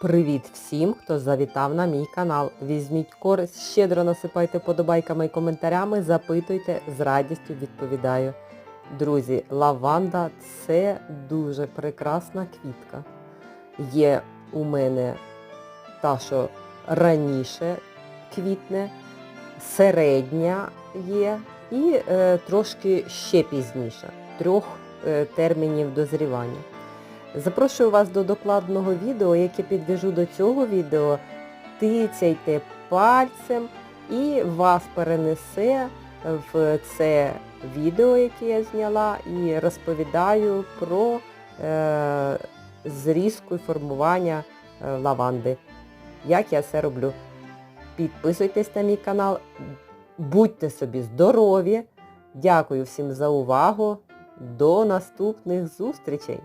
Привіт всім, хто завітав на мій канал. Візьміть користь, щедро насипайте подобайками і коментарями, запитуйте, з радістю відповідаю. Друзі, лаванда це дуже прекрасна квітка. Є у мене та, що раніше квітне, середня є і е, трошки ще пізніше, трьох е, термінів дозрівання. Запрошую вас до докладного відео, яке підвяжу до цього відео. Тицяйте пальцем і вас перенесе в це відео, яке я зняла, і розповідаю про е, зрізку і формування е, лаванди. Як я це роблю. Підписуйтесь на мій канал, будьте собі здорові. Дякую всім за увагу. До наступних зустрічей!